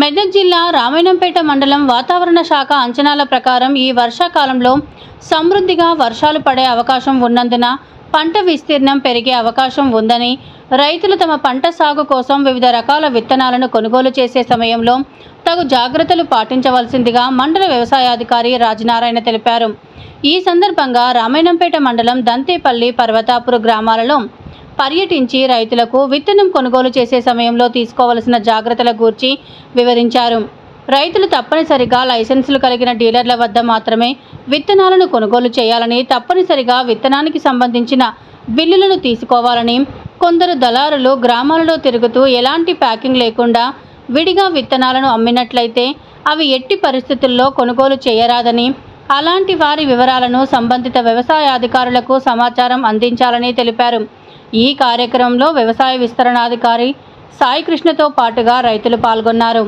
మెదక్ జిల్లా రామాయణంపేట మండలం వాతావరణ శాఖ అంచనాల ప్రకారం ఈ వర్షాకాలంలో సమృద్ధిగా వర్షాలు పడే అవకాశం ఉన్నందున పంట విస్తీర్ణం పెరిగే అవకాశం ఉందని రైతులు తమ పంట సాగు కోసం వివిధ రకాల విత్తనాలను కొనుగోలు చేసే సమయంలో తగు జాగ్రత్తలు పాటించవలసిందిగా మండల వ్యవసాయాధికారి రాజనారాయణ తెలిపారు. ఈ సందర్భంగా రామాయణంపేట మండలం దంతేపల్లి పర్వతాపుర గ్రామాలలో పర్యటించి రైతులకు విత్తనం కొనుగోలు చేసే సమయంలో తీసుకోవలసిన జాగ్రత్తల గూర్చి వివరించారు. రైతులు తప్పనిసరిగా లైసెన్సులు కలిగిన డీలర్ల వద్ద మాత్రమే విత్తనాలను కొనుగోలు చేయాలని తప్పనిసరిగా విత్తనానికి సంబంధించిన బిల్లులను తీసుకోవాలని కొందరు దళారులు గ్రామాలలో తిరుగుతూ ఎలాంటి ప్యాకింగ్ లేకుండా విడిగా విత్తనాలను అమ్మినట్లయితే అవి ఎట్టి పరిస్థితుల్లో కొనుగోలు చేయరాదని అలాంటి వారి వివరాలను సంబంధిత వ్యవసాయ అధికారులకు సమాచారం అందించాలని తెలిపారు. ఈ కార్యక్రమంలో వ్యవసాయ విస్తరణాధికారి సాయి కృష్ణతో పాటుగా రైతులు పాల్గొన్నారు.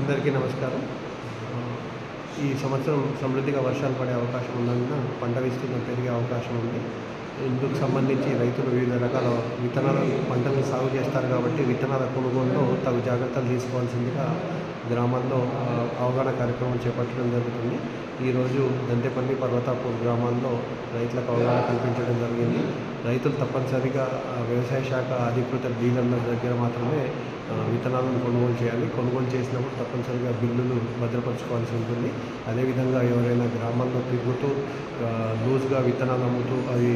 అందరికీ నమస్కారం. ఈ సంవత్సరం సమృద్ధిగా వర్షాలు పడే అవకాశం ఉన్నందున పంట విస్తీర్ణం పెరిగే అవకాశం ఉంది. ఇందుకు సంబంధించి రైతులు వివిధ రకాల విత్తనాలు పంటలు సాగు చేస్తారు కాబట్టి విత్తనాల కొనుగోలులో తగు జాగ్రత్తలు తీసుకోవాల్సిందిగా గ్రామాల్లో అవగాహన కార్యక్రమం చేపట్టడం జరుగుతుంది. ఈరోజు దంతేపల్లి పర్వతాపూర్ గ్రామాల్లో రైతులకు అవగాహన కల్పించడం జరిగింది. రైతులు తప్పనిసరిగా వ్యవసాయ శాఖ అధికృత డీలర్ల దగ్గర మాత్రమే విత్తనాలను కొనుగోలు చేయాలి. కొనుగోలు చేసినప్పుడు తప్పనిసరిగా బిల్లులు భద్రపరచుకోవాల్సి ఉంటుంది. అదేవిధంగా ఎవరైనా గ్రామాల్లో తిరుగుతూ లూజ్గా విత్తనాలు అమ్ముతూ అవి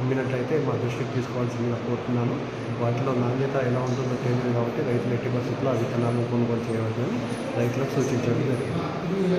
అమ్మినట్లయితే మా దృష్టికి తీసుకోవాల్సిందిగా కోరుతున్నాను. వాటిలో నాణ్యత ఎలా ఉంటుందో తెలియదు కాబట్టి రైతులు ఎట్టి పరిస్థితుల్లో ఆ విత్తనాలను కొనుగోలు చేయవద్దని రైతులకు సూచించడం జరిగింది.